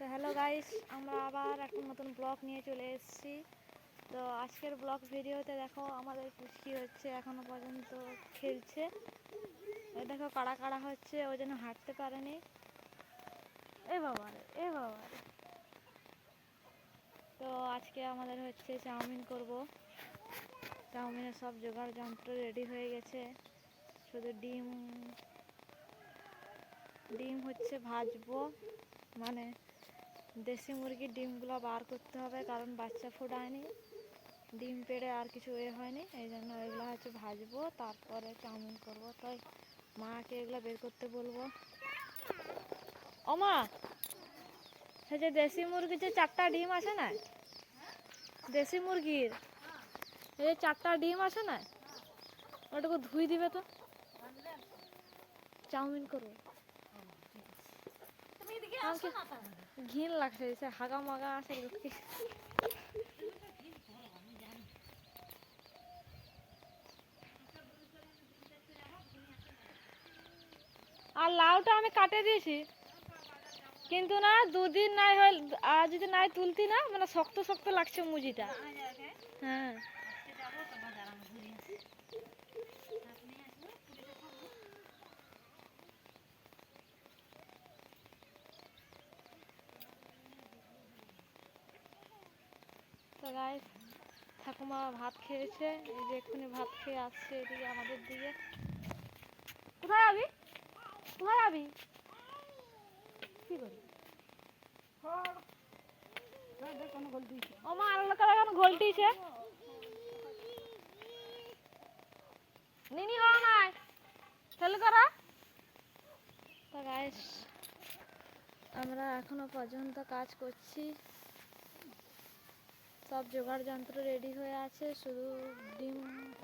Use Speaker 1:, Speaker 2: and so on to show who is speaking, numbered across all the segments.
Speaker 1: তো hello guys, আমরা আবার একটা নতুন ব্লগ নিয়ে চলে এসেছি। তো আজকের ব্লগ ভিডিওতে দেখো আমাদের পুচকি হচ্ছে এখনও পর্যন্ত খেলছে। দেখো কাড়া কাড়া হচ্ছে ওই জন্য হাঁটতে পারেনি। এ বাবা রে, এ বাবা রে। তো আজকে আমাদের হচ্ছে চাউমিন করব। চাউমিনের সব জোগাড় যন্ত্র রেডি হয়ে গেছে। শুধু ডিম ডিম হচ্ছে ভাজবো। মানে দেশি মুরগির ডিমগুলো বার করতে হবে, কারণ বাচ্চা ফোটায়নি। ডিম পেড়ে আর কিছু এ হয়নি, এই জন্য এগুলো হচ্ছে ভাজবো, তারপরে চাউমিন করব। তাই মাকে এগুলো বের করতে বলব। ও মা সে যে দেশি মুরগির যে চারটা ডিম আছে না? দেশি মুরগির, এই যে চারটা ডিম আছে না? ওটাকে ধুই দিবে তো। চাউমিন করব। ঘিন লাগছে হাগা মাগা আছে আর লাউটা আমি কাটে দিয়েছি, কিন্তু না দুদিন নাই হল আর যদি নাই তুলতি না মানে শক্ত শক্ত লাগছে মুজিটা। হ্যাঁ। তো ঠাকুমা ভাত খেয়েছে, এই যে এক্ষুনি ভাত খেয়ে আসছে এদিকে আমাদের দিকে। কোথায় যাবি কোথায় যাবি কি করি? আমরা এখনও পর্যন্ত কাজ করছি। সব জোগাড় যন্ত্র রেডি হয়ে আছে। শুধু ডিম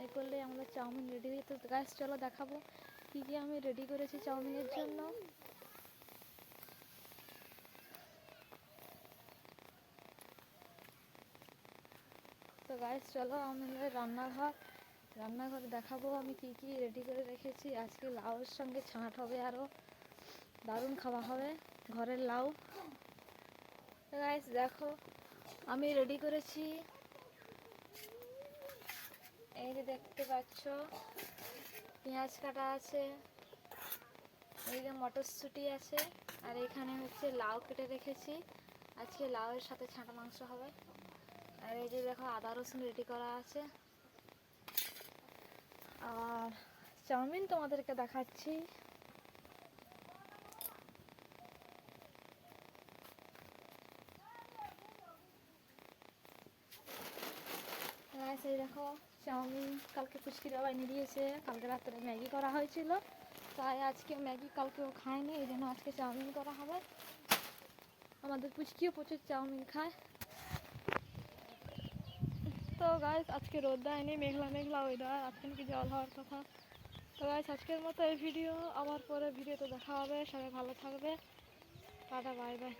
Speaker 1: এ করলে আমাদের চাউমিন রেডি হয়ে তো গাছ চলো দেখাবো কী কী আমি রেডি করেছি চাউমিনের জন্য। তো গাছ চলো আমাদের রান্নাঘর রান্নাঘরে দেখাবো আমি কি কি রেডি করে রেখেছি। আজকে লাউয়ের সঙ্গে ছাঁট হবে আরও দারুণ খাওয়া হবে। ঘরের লাউ। গাইস দেখো আমি রেডি করেছি। এই যে দেখতে পাচ্ছ, পেঁয়াজ কাটা আছে, এই যে মটরশুঁটি আছে, আর এখানে হচ্ছে লাউ কেটে রেখেছি। আজকে লাউয়ের সাথে ছাঁটা মাংস হবে। আর এই যে দেখো আদা রসুন রেডি করা আছে। আর চাউমিন তোমাদেরকে দেখাচ্ছি গাইস এই দেখো চাউমিন কালকে বাবা এনে দিয়েছে। কালকে রাত্রে ম্যাগি করা হয়েছিল। তাই আজকে ম্যাগি কালকেও খায়নি, এই জন্য আজকে চাউমিন করা হবে। আমাদের পুচকিও প্রচুর চাউমিন খায়। তো গাছ আজকে রোদ দেয়নি, মেঘলা মেঘলা ওয়েদার আজকে নাকি জল হওয়ার কথা। তো গাছ আজকের মতো এই ভিডিও আবার পরে ভিডিওতে দেখা হবে। সবাই ভালো থাকবে। Tata bye bye